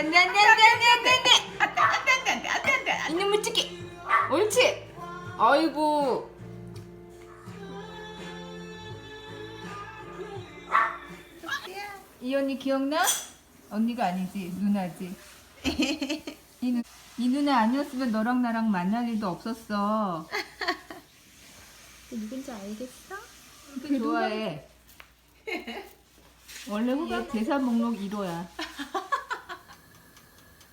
안돼 안돼 안돼 안돼 안돼 안돼 안돼 안돼. 안돼 안돼 안돼 안돼 안돼. 이놈 무지개 옳지. 아이고. 이 언니 기억나? 언니가 아니지 누나지. 이, 누, 이 누나 아니었으면 너랑 나랑 만날 일도 없었어. 누군지 알겠어? 그 좋아해. 원래 후각 대사 목록 1호야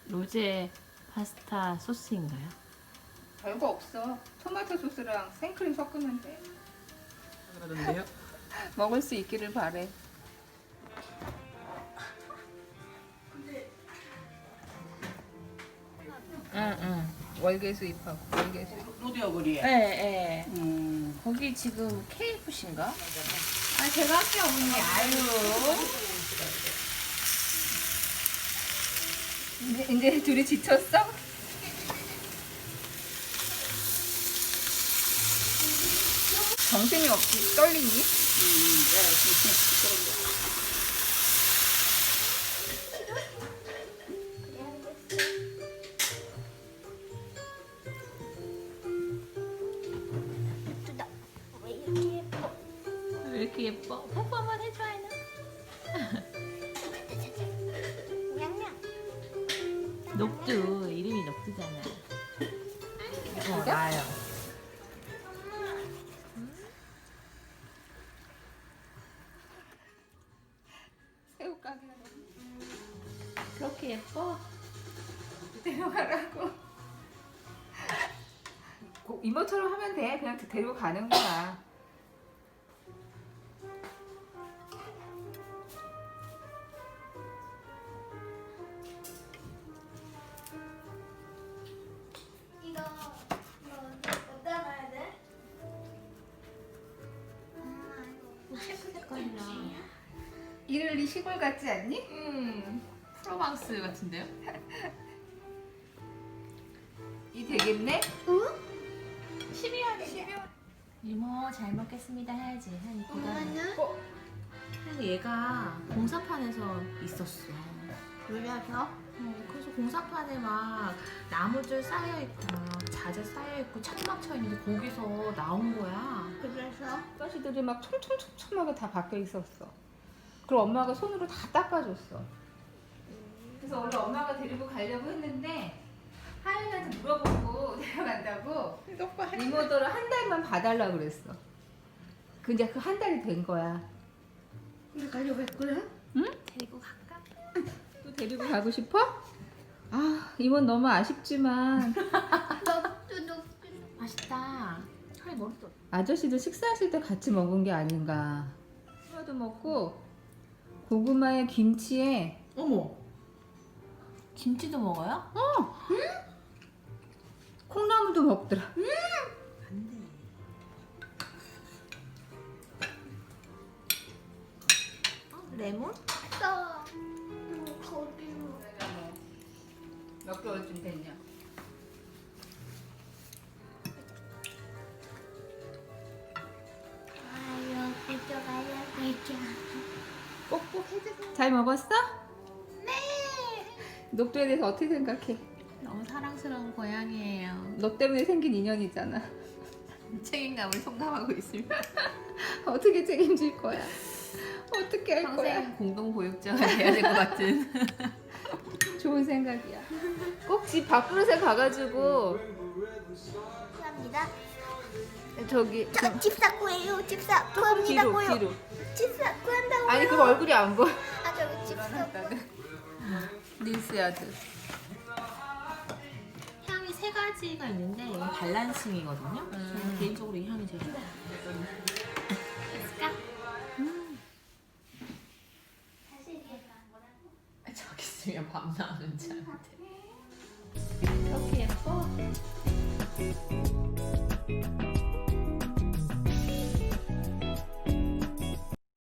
로제 파스타 소스인가요? 별거 없어 토마토 소스랑 생크림 섞으면 돼 그러던데요? 먹을 수 있기를 바래. 응 응 월계수 입하고 월계수. 로디오 거리에. 네, 네. 음. 거기 지금 KFC인가? 아 제가 할게요 어머니. 아유. 이제, 둘이 지쳤어? 정신이 없지 떨리니? 예뻐? 왜 이렇게 예뻐? 뽀뽀 한번 해줘야 녹두 이름이 녹두잖아. 어, 나요. 새우 가게 그렇게 예뻐? 데려가라고. 고- 이모처럼 하면 돼. 그냥 데리고 가는 거야. 이를리 시골 같지 않니? 음, 프로방스 같은데요? 이 되겠네? 이거. 12월에. 이모 잘 먹겠습니다 해야지. 한 이쁘다. 엄마는 어? 근데 얘가 공사판에서 있었어. 물려서 어, 그래서 공사판에 막 나무줄 쌓여 있고 막 자재 쌓여 있고 천막 쳐 있는데 거기서 나온 거야. 그래서 가시들이 막 촘촘촘촘하게 다 박혀 있었어. 그럼 엄마가 손으로 다 닦아줬어. 그래서 원래 엄마가 데리고 가려고 했는데 하연이한테 물어보고 데려간다고 리모더를 한 달만 봐달라 그랬어. 근데 그 한 달이 된 거야. 근데 가려고 했거든? 데리고 갈까? 또 데리고 가고 싶어? 아 이건 너무 아쉽지만 너도 너 맛있다. 하이 머리도. 아저씨도 식사하실 때 같이 먹은 게 아닌가. 수화도 먹고 고구마에 김치에 어머. 김치도 먹어요? 콩나물도 먹더라. 안 돼. 어, 레몬? 또 거기로 몇 개월쯤 됐냐? 잘 먹었어? 네 녹두에 대해서 어떻게 생각해? 너무 사랑스러운 고양이에요. 너 때문에 생긴 인연이잖아. 책임감을 통감하고 있습니다. 어떻게 책임질 거야? 어떻게 할 거야? 평생 공동 보육자가 돼야 될 것 같은. 좋은 생각이야. 꼭집 밥그릇에 가가지고 감사합니다 저기 저 집사 구해요 집사 구합니다 뒤로 구요 뒤로. 집사 구한다고요 아니 그럼 얼굴이 안 보여. 집사 린스야드. 향이 세 가지가 있는데 이건 발란싱이거든요. 저는 개인적으로 이 향이 제일 좋아요. 저기 있으면 밤 나오는 줄 알았